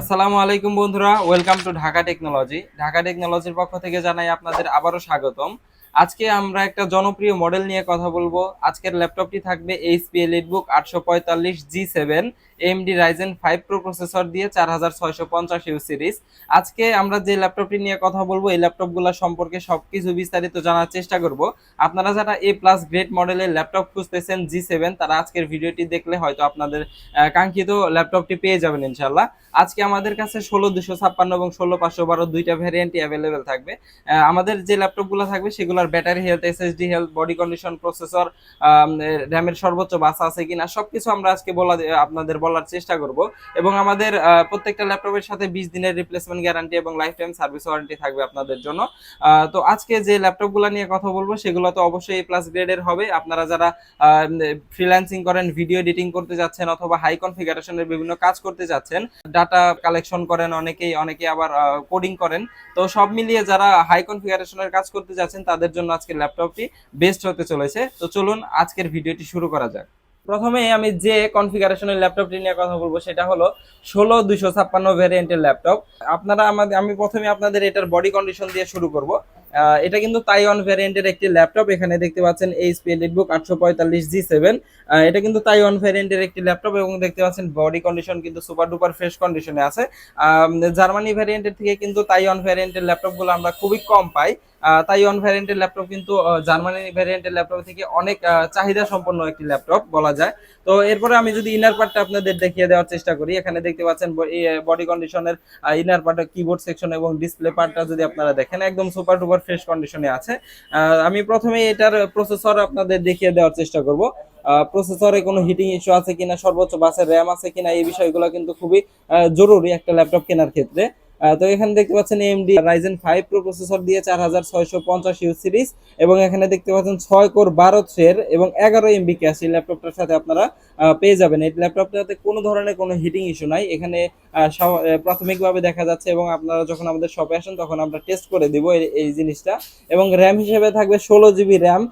আসসালামু আলাইকুম বন্ধুরা welcome to Dhaka technology Dhaka টেকনোলজির পক্ষ থেকে জানাই আপনাদের আবারও স্বাগতম। আজকে আমরা একটা জনপ্রিয় মডেল নিয়ে কথা বলব। আজকের ল্যাপটপটি থাকবে এইচপি এলিটবুক আটশো পঁয়তাল্লিশ G seven AMD Ryzen five pro processor দিয়ে চার সিরিজ আজকে আমরা যে ল্যাপটপটি নিয়ে কথা বলব, এই ল্যাপটপগুলো সম্পর্কে সবকিছু বিস্তারিত জানার চেষ্টা করব। আপনারা যারা এ প্লাস গ্রেড মডেলের ল্যাপটপ খুঁজতেছেন জি সেভেন তারা আজকের ভিডিওটি দেখলে হয়তো আপনাদের কাঙ্ক্ষিত ল্যাপটপটি পেয়ে যাবেন ইনশাল্লাহ আজকে আমাদের কাছে ষোলো দুশো ছাপ্পান্ন এবং ষোলো পাঁচশো বারো দুইটা ভ্যারিয়েন্টই অ্যাভেলেবেল থাকবে। আমাদের যে ল্যাপটপগুলো থাকবে, সেগুলোর battery health SSD health body condition processor র্যামের সর্বোচ্চ বাস আছে কিনা, সবকিছু আমরা আজকে বলা, আপনাদের বলার চেষ্টা করব। এবং আমাদের প্রত্যেকটা ল্যাপটপের সাথে বিশ দিনের রিপ্লেসমেন্ট গ্যারান্টি এবং লাইফ টাইম সার্ভিস ওয়ারেন্টি থাকবে আপনাদের জন্য। তো আজকে যে ল্যাপটপগুলো নিয়ে কথা বলব, সেগুলো তো অবশ্যই প্লাস গ্রেডের হবে। আপনারা যারা ফ্রিল্যান্সিং করেন ভিডিও এডিটিং করতে যাচ্ছেন অথবা হাই কনফিগারেশনের বিভিন্ন কাজ করতে যাচ্ছেন ডাটা কালেকশন করেন, অনেকেই অনেকে আবার কোডিং করেন। তো সব মিলিয়ে যারা হাই কনফিগারেশনের কাজ করতে যাচ্ছেন, তাদের জন্য আজকের ল্যাপটপটি বেস্ট হতে চলেছে। তো চলুন আজকের ভিডিওটি শুরু করা যাক। প্রথমে আমি যে কনফিগারেশনের ল্যাপটপটি নিয়ে কথা বলব, সেটা হলো ষোলো দুইশো ছাপ্পান্ন ভ্যারিয়েন্টের ল্যাপটপ আপনারা আমাদের, আমি প্রথমে আপনাদের এটার বডি কন্ডিশন দিয়ে শুরু করব। এটা কিন্তু তাইওয়ান ভ্যারিয়েন্টের একটি ল্যাপটপ এখানে দেখতে পাচ্ছেন এইচপি এলিটবুক আটশো পঁয়তাল্লিশ জি সেভেন এটা কিন্তু তাইওয়ান ভ্যারিয়েন্টের একটি ল্যাপটপ এবং দেখতে পাচ্ছেন বডি কন্ডিশন কিন্তু সুপার ডুপার ফ্রেশ কন্ডিশনে আছে। জার্মানি ভ্যারিয়েন্টের থেকে কিন্তু তাইওয়ান ভ্যারিয়েন্টের ল্যাপটপগুলো আমরা খুবই কম পাই। তাইওয়ান ভ্যারিয়েন্টের ল্যাপটপ কিন্তু জার্মানি ভ্যারিয়েন্টের ল্যাপটপ থেকে অনেক চাহিদা সম্পন্ন একটি ল্যাপটপ বলা যায়। তো এরপরে আমি যদি ইনার পার্টটা আপনাদের দেখিয়ে দেওয়ার চেষ্টা করি, এখানে দেখতে পাচ্ছেন বডি কন্ডিশনের ইনার পার্ট কিবোর্ড সেকশন এবং ডিসপ্লে পার্টটা যদি আপনারা দেখেন, একদম সুপার ডুপার ফ্রেশ কন্ডিশনে আছে। আমি প্রথমে এটার প্রসেসর আপনাদের দেখিয়ে দেওয়ার চেষ্টা করব। প্রসেসরে কোনো হিটিং ইস্যু আছে কিনা, সর্বোচ্চ বাসের র্যাম আছে কিনা, এই বিষয়গুলো কিন্তু খুবই জরুরি একটা ল্যাপটপ কেনার ক্ষেত্রে। তো এখানে দেখতে পাচ্ছেন AMD Ryzen five pro processor দিয়ে চার হাজার ছয়শো পঞ্চাশ ইউ সিরিজ এবং এখানে দেখতে পাচ্ছেন ছয় কোর বারো থ্রের এবং এগারো এমবি ক্যাশ এই ল্যাপটপটার সাথে আপনারা পেয়ে যাবেন। এই ল্যাপটপটাতে কোনো ধরনের কোনো হিটিং ইস্যু নাই। এখানে প্রাথমিকভাবে দেখা যাচ্ছে এবং আপনারা যখন আমাদের শপে আসেন তখন আমরা টেস্ট করে দিব এই জিনিসটা এবং র্যাম হিসেবে থাকবে ষোলো GB RAM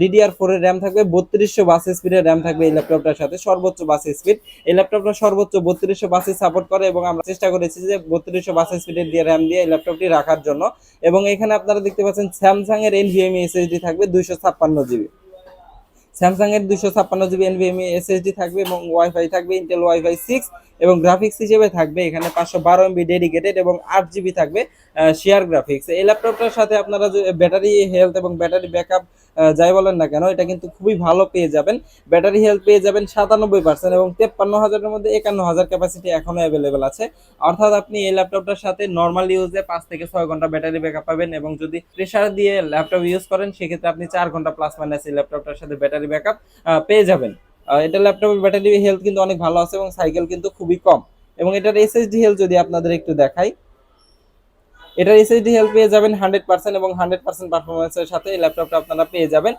DDR four RAM থাকবে, বত্রিশশো বাস স্পিডের র্যাম থাকবে এই ল্যাপটপটার সাথে, সর্বোচ্চ বাস স্পিড এই ল্যাপটপটা সর্বোচ্চ বত্রিশশো বাসে সাপোর্ট করে এবং আমরা চেষ্টা করেছি যে বত্রিশশো বাস স্পিডের দিয়ে র্যাম দিয়ে এই ল্যাপটপটি রাখার জন্য। এবং এখানে আপনারা দেখতে পাচ্ছেন স্যামসাং এর এনভিএমই এসএসডি থাকবে দুইশো ছাপ্পান্ন জিবি। স্যামসাং এর দুশো ছাপ্পান্ন জিবি এনভিএমই এসএসডি থাকবে এবং ওয়াইফাই থাকবে ইন্টেল ওয়াইফাই সিক্স এবং গ্রাফিক্স হিসেবে থাকবে এখানে পাঁচশো বারো এমবি ডেডিকেটেড এবং আট জিবি থাকবে। শেয়ার গ্রাফিক্স এই ল্যাপটপটার সাথে আপনারা ব্যাটারি হেলথ এবং ব্যাটারি ব্যাকআপ যাই বলেন না কেন, এটা কিন্তু খুবই ভালো পেয়ে যাবেন। ব্যাটারি হেলথ পেয়ে যাবেন সাতানব্বই পার্সেন্ট এবং তেপ্পান্ন হাজারের মধ্যে একান্ন হাজার ক্যাপাসিটি এখনও অ্যাভেলেবেল আছে। অর্থাৎ আপনি এই ল্যাপটপটার সাথে নর্মাল ইউজে পাঁচ থেকে ছয় ঘণ্টা ব্যাটারি ব্যাকআপ পাবেন এবং যদি প্রেশার দিয়ে ল্যাপটপ ইউজ করেন, সেক্ষেত্রে আপনি চার ঘণ্টা প্লাস মাইনাস এই ল্যাপটপটার সাথে ব্যাটারি ব্যাকআপ পেয়ে যাবেন। এটা ল্যাপটপের ব্যাটারি হেলথ কিন্তু অনেক ভালো আছে এবং সাইকেল কিন্তু খুবই কম। এবং এটার এসএসডি হেলথ যদি আপনাদের একটু দেখাই এটার এসএসডি হেল্প পেয়ে যাবেন হান্ড্রেড পার্সেন্ট এবং হান্ড্রেড পার্সেন্ট পারফরমেন্সের সাথে এই ল্যাপটপটা আপনারা পেয়ে যাবেন।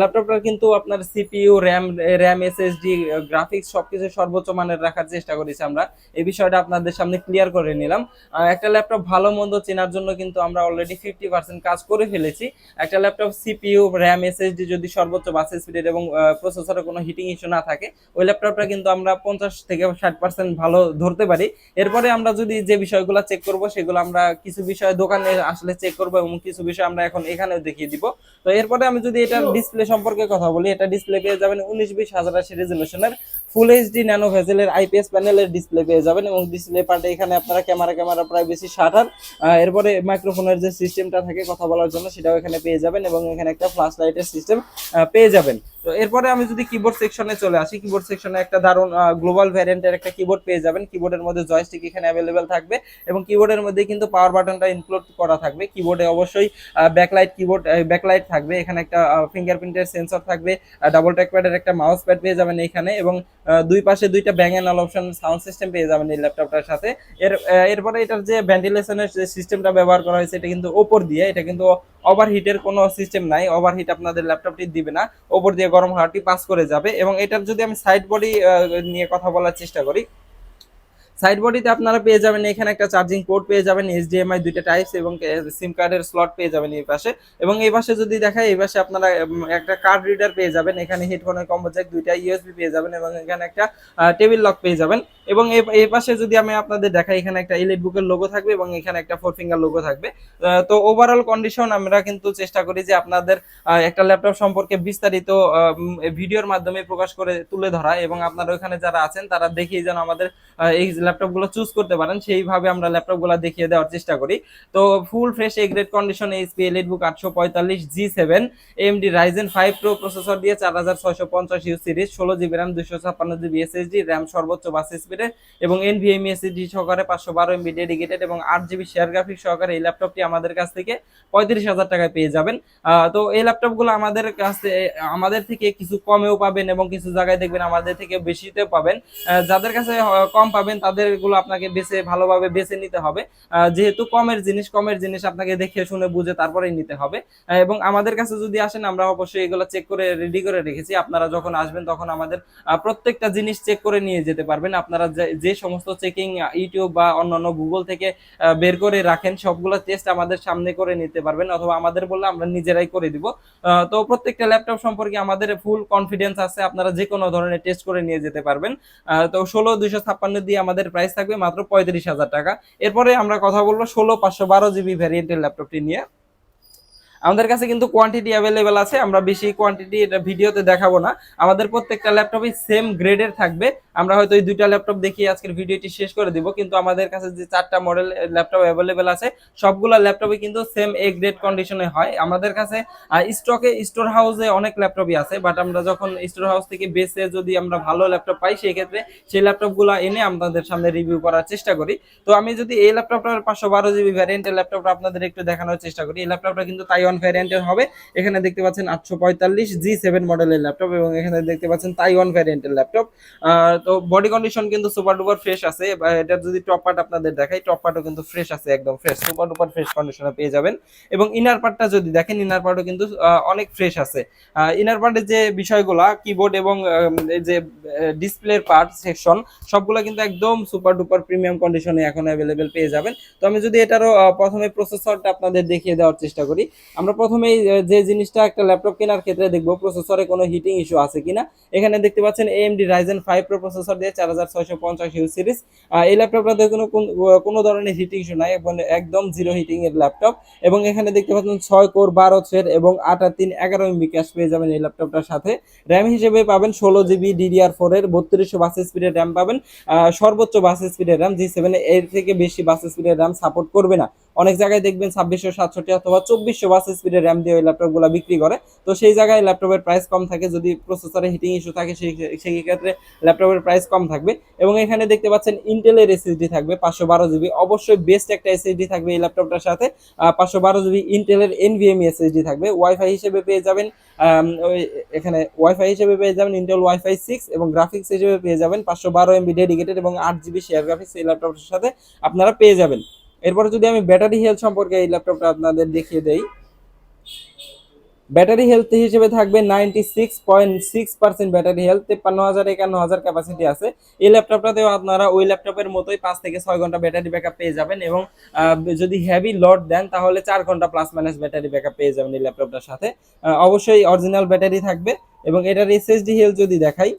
ল্যাপটপটার কিন্তু আপনার CPU RAM RAM SSD graphics সবকিছু সর্বোচ্চ মানের রাখার চেষ্টা করেছি আমরা। এই বিষয়টা আপনাদের সামনে ক্লিয়ার করে নিলাম। একটা ল্যাপটপ ভালো মন্দ চেনার জন্য কিন্তু আমরা অলরেডি ফিফটি পার্সেন্ট কাজ করে ফেলেছি। একটা ল্যাপটপ সিপিইউ র্যাম এসএসডি যদি সর্বোচ্চ বাস স্পিডের এবং প্রসেসরে কোনো হিটিং ইস্যু না থাকে, ওই ল্যাপটপটা কিন্তু আমরা পঞ্চাশ থেকে ষাট পার্সেন্ট ভালো ধরতে পারি। এরপরে আমরা যদি যে বিষয়গুলো চেক করব, সেগুলো আমরা কিছু দোকানে আসলে চেক করব এবং কিছু বিষয় আমরা এখন এখানেও দেখিয়ে দিব। তো এরপরে আমি যদি এটার ডিসপ্লে সম্পর্কে কথা বলি এটা ডিসপ্লে পেয়ে যাবেন উনিশ বিশ হাজার আশি রেজলিউশনের ফুল এইচডি ন্যানো ভেজেলের আইপিএস প্যানেলের ডিসপ্লে পেয়ে যাবেন এবং ডিসপ্লে পার্টে এখানে আপনারা ক্যামেরা ক্যামেরা প্রায় বেশি শাটার এরপরে মাইক্রোফোনের যে সিস্টেমটা থাকে কথা বলার জন্য সেটাও এখানে পেয়ে যাবেন এবং এখানে একটা ফ্ল্যাশ লাইটের সিস্টেম পেয়ে যাবেন। তো এরপরে আমি যদি কিবোর্ড সেকশনে চলে আসি কিবোর্ড সেকশনে একটা দারুণ গ্লোবাল ভ্যারিয়েন্টের একটা কিবোর্ড পেয়ে যাবেন। কিবোর্ডের মধ্যে জয়স্টিক এখানে অ্যাভেলেবেল থাকবে এবং কিবোর্ডের মধ্যে কিন্তু পাওয়ার বাটনটা ইনক্লুড করা থাকবে। কিবোর্ডে অবশ্যই ব্যাকলাইট কিবোর্ড ব্যাকলাইট থাকবে। এখানে একটা ফিঙ্গারপ্রিন্টের সেন্সর থাকবে ডাবল ট্র্যাকপ্যাডের একটা মাউস প্যাড পেয়ে যাবেন এখানে এবং দুই পাশে দুইটা Bang and Olufsen sound system পেয়ে যাবেন এই ল্যাপটপটার সাথে। এর এরপরে এটার যে ভেন্টিলেশনের যে সিস্টেমটা ব্যবহার করা হয়েছে, এটা কিন্তু ওপর দিয়ে, এটা কিন্তু ওভারহিটের কোনো সিস্টেম নাই ওভারহিট আপনাদের ল্যাপটপটি দিবে না, ওপর দিয়ে গরম হাওয়াটি পাস করে যাবে এবং এটার যদি আমি সাইড বডি নিয়ে কথা বলার চেষ্টা করি সাইড বডিতে আপনারা পেয়ে যাবেন, এখানে একটা চার্জিং পোর্ট পেয়ে যাবেন এইচডিএমআই দুইটা টাইপস এবং সিম কার্ডের স্লট পেয়ে যাবেন এই পাশে। এবং এই পাশে যদি দেখায়, এই পাশে আপনারা একটা কার্ড রিডার পেয়ে যাবেন, এখানে হেডফোনের কম্বো জ্যাক দুইটা ইউএসবি পেয়ে যাবেন এবং এখানে একটা টেবিল লক পেয়ে যাবেন। এবং এই- পাশে যদি আমি আপনাদের দেখাই, এখানে একটা ইলেট বুকের লোগো থাকবে এবং এখানে একটা ফোর ফিঙ্গার লোগো থাকবে। তো ওভারঅল কন্ডিশন আমরা কিন্তু চেষ্টা করি যে আপনাদের একটা ল্যাপটপ সম্পর্কে বিস্তারিত ভিডিওর মাধ্যমে প্রকাশ করে তুলে ধরা এবং আপনারা ওখানে যারা আছেন, তারা দেখেই যেন আমাদের এই ল্যাপটপগুলো চুজ করতে পারেন, সেইভাবে আমরা ল্যাপটপগুলো দেখিয়ে দেওয়ার চেষ্টা করি। তো full fresh A grade condition HP EliteBook আটশো পঁয়তাল্লিশ G seven AMD Ryzen five pro processor দিয়ে চার হাজার ছয়শো পঞ্চাশ ইউ সিরিজ ষোলো জিবি র্যাম দুশো ছাপ্পান্ন জিবি এসএসডি র্যাম সর্বোচ্চ বাস স্পিডের এবং এনভিএমই এসএসডি সহকারে পাঁচশো বারো এমবি ডেডিকেটেড এবং আট জিবি শেয়ার গ্রাফিক সহকারে এই ল্যাপটপটি আমাদের কাছ থেকে পঁয়ত্রিশ হাজার টাকায় পেয়ে যাবেন। তো এই ল্যাপটপগুলো আমাদের কাছে আমাদের থেকে কিছু কমেও পাবেন এবং কিছু জায়গায় দেখবেন আমাদের থেকে বেশিতে পাবেন। যাদের কাছে কম পাবেন তাদের গুলো আপনাকে বেছে, ভালোভাবে বেছে নিতে হবে। যেহেতু কমের জিনিস কমের জিনিস আপনাকে দেখে, শুনে, বুঝে তারপরেই নিতে হবে। এবং আমাদের কাছে যদি আসেন, আমরা অবশ্যই এগুলো চেক করে রেডি করে রেখেছি। আপনারা যখন আসবেন, তখন আমাদের প্রত্যেকটা জিনিস চেক করে নিয়ে যেতে পারবেন। আপনারা যে- সমস্ত চেকিং ইউটিউব বা অন্যান্য গুগল থেকে বের করে রাখেন, সবগুলো টেস্ট আমাদের সামনে করে নিতে পারবেন। অথবা আমাদের বললে আমরা নিজেরাই করে দিব। তো প্রত্যেকটা ল্যাপটপ সম্পর্কে আমাদের ফুল কনফিডেন্স আছে। আপনারা যে কোনো ধরনের টেস্ট করে নিয়ে যেতে পারবেন। তো ষোলো, দুইশো ছাপ্পান্ন দিয়ে আমাদের প্রাইস থাকবে মাত্র পঁয়ত্রিশ হাজার টাকা। এরপরে আমরা কথা বলব ষোলো পাঁচশো বারো জিবি ভ্যারিয়েন্টের ল্যাপটপটি নিয়ে। আমাদের কাছে কিন্তু কোয়ান্টিটি অ্যাভেলেবেল আছে, আমরা বেশি কোয়ান্টিটি এটা ভিডিওতে দেখাবো না। আমাদের প্রত্যেকটা ল্যাপটপই সেম গ্রেডের থাকবে। আমরা হয়তো এই দুইটা ল্যাপটপ দেখিয়ে আজকের ভিডিওটি শেষ করে দিব, কিন্তু আমাদের কাছে যে চারটা মডেল ল্যাপটপ অ্যাভেলেবেল আছে, সবগুলো ল্যাপটপই কিন্তু সেম এ গ্রেড কন্ডিশনে হয়। আমাদের কাছে স্টকে স্টোর হাউসে অনেক ল্যাপটপই আছে বাট আমরা যখন স্টোর হাউস থেকে বেসে যদি আমরা ভালো ল্যাপটপ পাই, সেই ক্ষেত্রে সেই ল্যাপটপগুলো এনে আপনাদের সামনে রিভিউ করার চেষ্টা করি। তো আমি যদি এই ল্যাপটপটার পাঁচশো বারো জিবি ভ্যারিয়েন্টের ল্যাপটপটা আপনাদের একটু দেখানোর চেষ্টা করি। এই ল্যাপটপটা কিন্তু তাইওয়ান ভ্যারিয়েন্টের হবে। এখানে দেখতে পাচ্ছেন আটশো পঁয়তাল্লিশ জি সেভেন মডেলের ল্যাপটপ এবং এখানে দেখতে পাচ্ছেন তাইওয়ান ভ্যারিয়েন্টের ল্যাপটপ তো বডি কন্ডিশন কিন্তু সুপার ডুপার ফ্রেশ আছে এটা যদি টপ পার্ট আপনাদের দেখাই টপ পার্টও কিন্তু ফ্রেশ আছে, একদম ফ্রেশ সুপার ডুপার ফ্রেশ কন্ডিশনে পেয়ে যাবেন। এবং ইনার পার্টটা যদি দেখেন ইনার পার্টও কিন্তু অনেক ফ্রেশ আছে। ইনার পার্টের যে বিষয়গুলা কিবোর্ড এবং যে ডিসপ্লের পার্ট সেকশন সবগুলো কিন্তু একদম সুপার ডুপার প্রিমিয়াম কন্ডিশনে এখন অ্যাভেলেবেল পেয়ে যাবেন। তো আমি যদি এটারও প্রথমে প্রসেসরটা আপনাদের দেখিয়ে দেওয়ার চেষ্টা করি। আমরা প্রথমেই যে জিনিসটা একটা ল্যাপটপ কেনার ক্ষেত্রে দেখব প্রসেসরে কোনো হিটিং ইস্যু আছে কিনা। এখানে দেখতে পাচ্ছেন AMD Ryzen five pro processor দিয়ে চার হাজার ছয়শো পঞ্চাশ ইউ সিরিজ এই ল্যাপটপটাতে কোনো, কোন- ধরনের হিটিং ইস্যু নাই এবং একদম জিরো হিটিং এর ল্যাপটপ এবং এখানে দেখতে পাচ্ছেন ছয় কোর বারো থ্রেড এবং আট তিন এগারো এমবি ক্যাশ পেয়ে যাবেন এই ল্যাপটপটার সাথে। র্যাম হিসেবে পাবেন ষোলো জিবি ডিডিআর ফোর এর, বত্রিশশো বাস স্পিডের র্যাম পাবেন। সর্বোচ্চ বাস স্পিডের র্যাম জি সেভেন এর থেকে বেশি বাস স্পিডের র্যাম সাপোর্ট করবে না। অনেক জায়গায় দেখবেন ছাব্বিশশো সাতষট্টি অথবা চব্বিশশো বাস স্পিডের র্যাম দিয়ে ওই ল্যাপটপগুলো বিক্রি করে। তো সেই জায়গায় ল্যাপটপের প্রাইস কম থাকে, যদি প্রসেসরে হিটিং ইস্যু থাকে, সেই সেই ক্ষেত্রে ল্যাপটপের প্রাইস কম থাকবে। এবং এখানে দেখতে পাচ্ছেন ইন্টেলের এসএসডি থাকবে, পাঁচশো বারো জিবি অবশ্যই বেস্ট একটা এসএসডি থাকবে এই ল্যাপটপটার সাথে। পাঁচশো বারো জিবি ইন্টেলের এনভিএমই এসএসডি থাকবে। ওয়াইফাই হিসেবে পেয়ে যাবেন এখানে ওয়াইফাই হিসেবে পেয়ে যাবেন ইন্টেল ওয়াইফাই সিক্স এবং গ্রাফিক্স হিসেবে পেয়ে যাবেন পাঁচশো বারো এমবি ডেডিকেটেড এবং আট জিবি শেয়ার গ্রাফিক্স এই ল্যাপটপটার সাথে আপনারা পেয়ে যাবেন। এরপরে যদি আমি ব্যাটারি হেলথ সম্পর্কে এই ল্যাপটপটা আপনাদের দেখিয়ে দেই ব্যাটারি হেলথ হিসেবে থাকবে ninety six point six percent battery health, তেপ্পান্ন হাজার একান্ন হাজার ক্যাপাসিটি আছে। এই ল্যাপটপটাতেও আপনারা ওই ল্যাপটপের মতোই পাঁচ থেকে ছয় ঘণ্টা ব্যাটারি ব্যাকআপ পেয়ে যাবেন এবং যদি হেভি লোড দেন তাহলে চার ঘণ্টা প্লাস মাইনাস ব্যাটারি ব্যাকআপ পেয়ে যাবেন এই ল্যাপটপটার সাথে। অবশ্যই অরিজিনাল ব্যাটারি থাকবে এবং এটার এসএসডি হেলথ যদি দেখাই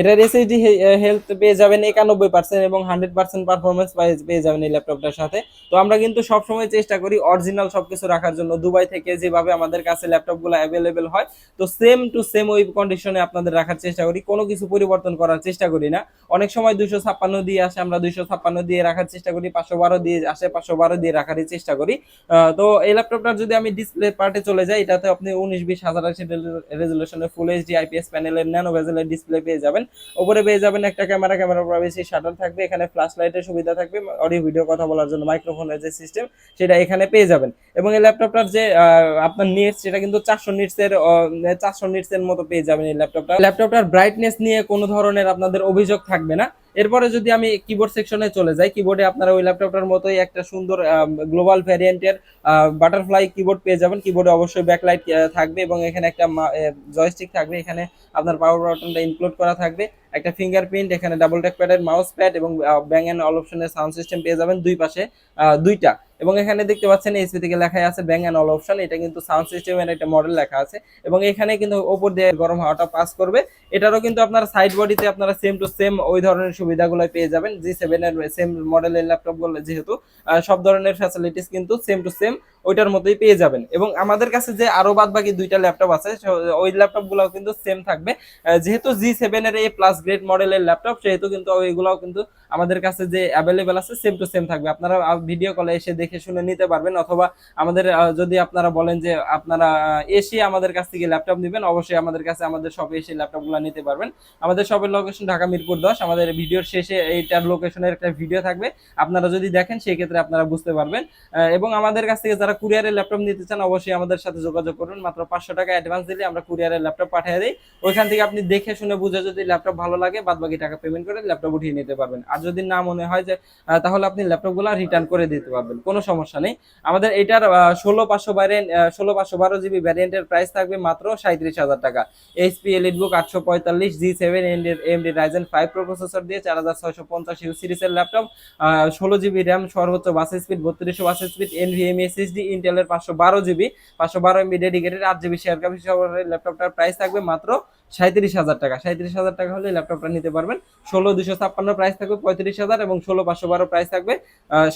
এটার এসএসডি হেলথ পেয়ে যাবেন একানব্বই পার্সেন্ট এবং হান্ড্রেড পার্সেন্ট পারফরমেন্স পেয়ে যাবেন এই ল্যাপটপটার সাথে। তো আমরা কিন্তু সবসময় চেষ্টা করি অরিজিনাল সবকিছু রাখার জন্য। দুবাই থেকে যেভাবে আমাদের কাছে ল্যাপটপগুলো অ্যাভেলেবেল হয়, তো সেম টু সেম ওই কন্ডিশনে আপনাদের রাখার চেষ্টা করি। কোনো কিছু পরিবর্তন করার চেষ্টা করি না। অনেক সময় দুইশো ছাপ্পান্ন দিয়ে আসে, আমরা দুইশো ছাপ্পান্ন দিয়ে রাখার চেষ্টা করি, পাঁচশো বারো দিয়ে আসে, পাঁচশো বারো দিয়ে রাখারই চেষ্টা করি। তো এই ল্যাপটপটার যদি আমি ডিসপ্লে পার্টে চলে যাই, এটাতে আপনি উনিশ বিশ হাজার আশি ফুল এইচডি আইপিএস প্যানেলের ন্যানো ভেজেলের ডিসপ্লে পেয়ে যাবেন। উপরে পেয়ে যাবেন একটা ক্যামেরা ক্যামেরা প্রাইভেসি শাটার থাকবে, এখানে ফ্ল্যাশ লাইটের সুবিধা থাকবে অডিও ভিডিও কথা বলার জন্য মাইক্রোফোনের যে সিস্টেম সেটা এখানে পেয়ে যাবেন। এবং এই ল্যাপটপটার যে আপনার নিটস সেটা কিন্তু চারশো নিটসের চারশো নিটসের মতো পেয়ে যাবেন এই ল্যাপটপটা ল্যাপটপটার ব্রাইটনেস নিয়ে কোনো ধরনের আপনাদের অভিযোগ থাকবে না। এরপরে যদি আমি কিবোর্ড সেকশনে চলে যাই কিবোর্ডে আপনারা ওই ল্যাপটপটার মতোই একটা সুন্দর গ্লোবাল ভ্যারিয়েন্টের বাটারফ্লাই কিবোর্ড পেয়ে যাবেন। কিবোর্ডে অবশ্যই ব্যাকলাইট থাকবে এবং এখানে একটা জয়স্টিক থাকবে। এখানে আপনার পাওয়ার বাটনটা ইনক্লুড করা থাকবে। একটা ফিঙ্গারপ্রিন্ট এখানে ডাবল ট্যাক প্যাডের মাউস প্যাড এবং ব্যাং অ্যান্ড অল অপশনের সাউন্ড সিস্টেম পেয়ে যাবেন দুই পাশে দুইটা। এবং এখানে দেখতে পাচ্ছেন এইচপি থেকে লেখা আছে ব্যাং অ্যান্ড অল অপশন এটা কিন্তু সাউন্ড সিস্টেমের একটা মডেল লেখা আছে। এবং এখানে কিন্তু ওপর দিয়ে গরম হাওয়াটা পাস করবে। এটারও কিন্তু আপনার সাইড বডিতে আপনারা সেম টু সেম ওই ধরনের সুবিধাগুলো পেয়ে যাবেন। জি সেভেন এর সেম মডেলের ল্যাপটপগুলো যেহেতু সব ধরনের ফ্যাসিলিটিস কিন্তু সেম টু সেম ওইটার মতোই পেয়ে যাবেন। এবং আমাদের কাছে যে আরও বাদ বাকি দুইটা ল্যাপটপ আছে ওই ল্যাপটপ গুলাও কিন্তু সেম থাকবে। যেহেতু জি সেভেন এর এ প্লাস গ্রেড মডেলের ল্যাপটপ সেহেতু কিন্তু ওইগুলাও কিন্তু আমাদের কাছে যে অ্যাভেলেবেল আছে সেম টু সেম থাকবে। আপনারা ভিডিও কলে এসে দেখে শুনে নিতে পারবেন, অথবা আমাদের যদি আপনারা বলেন যে আপনারা এসে আমাদের কাছ থেকে ল্যাপটপ নেবেন, অবশ্যই আমাদের কাছে, আমাদের শপে এসে ল্যাপটপগুলো নিতে পারবেন। আমাদের শপের লোকেশন ঢাকা মিরপুর দশ। আমাদের ভিডিওর শেষে এইটার লোকেশনের একটা ভিডিও থাকবে। আপনারা যদি দেখেন সেই ক্ষেত্রে আপনারা বুঝতে পারবেন। এবং আমাদের কাছ থেকে যারা কুরিয়ারের ল্যাপটপ নিতে চান, অবশ্যই আমাদের সাথে যোগাযোগ করুন। মাত্র পাঁচশো টাকা অ্যাডভান্স দিলে আমরা কুরিয়ারের ল্যাপটপ পাঠিয়ে দিই। ওইখান থেকে আপনি দেখে শুনে বুঝে যদি ল্যাপটপ ভালো লাগে বাদ বাকি টাকা পেমেন্ট করে ল্যাপটপ উঠিয়ে নিতে পারবেন। আর যদি না মনে হয় যে তাহলে আপনি ল্যাপটপগুলো রিটার্ন করে দিতে পারবেন, কোনো সমস্যা নেই। আমাদের এটার ষোলো পাঁচশো ভ্যারিয়েন্ট ষোলো পাঁচশো বারো জিবি ভ্যারিয়েন্টের প্রাইস থাকবে মাত্র সাঁত্রিশ হাজার টাকা। এইচপি এলিটবুক আটশো পঁয়তাল্লিশ G seven AMD Ryzen five pro processor দিয়ে চার হাজার ছয়শো পঞ্চাশ ইউ সিরিজের ল্যাপটপ ষোলো জিবি র্যাম সর্বোচ্চ বাস স্পিড বত্রিশশো বাস স্পিড এনভিএমই এসএসডি ইন্টেলের পাঁচশো বারো জিবি পাঁচশো বারো এমবি ডেডিকেটেড আট জিবি শেয়ার কাপি ল্যাপটপটার প্রাইস থাকবে মাত্র সাঁত্রিশ হাজার টাকা। সাঁত্রিশ হাজার টাকা হলে ল্যাপটপটা নিতে পারবেন। ষোলো দুশো ছাপ্পান্ন প্রাইস থাকবে পঁয়ত্রিশ হাজার এবং ষোলো পাঁচশো বারো প্রাইস থাকবে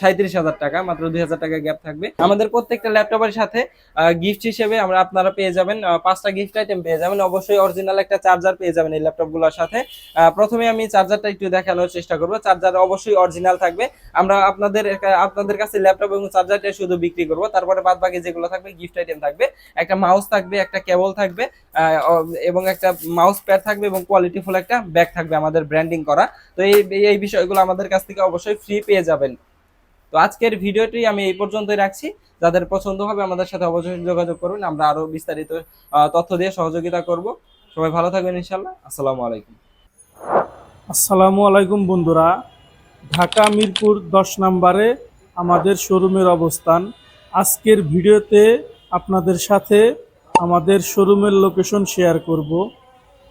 সাঁত্রিশ হাজার টাকা, মাত্র দুই হাজার টাকা গ্যাপ থাকবে। আমাদের প্রত্যেকটা ল্যাপটপের সাথে গিফট হিসেবে আমরা আপনারা পেয়ে যাবেন পাঁচটা গিফট আইটেম পেয়ে যাবেন। অবশ্যই অরিজিনাল একটা চার্জার পেয়ে যাবেন এই ল্যাপটপগুলোর সাথে। প্রথমে আমি চার্জারটা একটু দেখানোর চেষ্টা করব। চার্জার অবশ্যই অরিজিনাল থাকবে। আমরা আপনাদের আপনাদের কাছে ল্যাপটপ এবং চার্জারটা শুধু বিক্রি করব। তারপরে বাদ বাকি যেগুলো থাকবে গিফট আইটেম থাকবে। একটা মাউস থাকবে, একটা কেবল থাকবে এবং একটা মাউস প্যাড থাকবে এবং কোয়ালিটিফুল একটা ব্যাগ থাকবে আমাদের ব্র্যান্ডিং করা। তো এই এই বিষয়গুলো আমাদের কাছ থেকে অবশ্যই ফ্রি পেয়ে যাবেন। তো আজকের ভিডিওটি আমি এই পর্যন্তই রাখছি। যাদের পছন্দ হবে আমাদের সাথে অবশ্যই যোগাযোগ করুন। আমরা আরও বিস্তারিত তথ্য দিয়ে সহযোগিতা করব। সবাই ভালো থাকবেন ইনশাল্লাহ আসসালামু আলাইকুম। আসসালামু আলাইকুম বন্ধুরা। ঢাকা মিরপুর দশ নম্বরে আমাদের শোরুমের অবস্থান। আজকের ভিডিওতে আপনাদের সাথে আমাদের শোরুমের লোকেশন শেয়ার করব।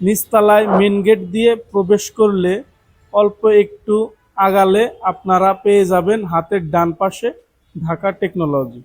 নিচতলায় মেন গেট দিয়ে প্রবেশ করলে অল্প একটু আগালে আপনারা পেয়ে যাবেন হাতের ডান পাশে ঢাকা টেকনোলজি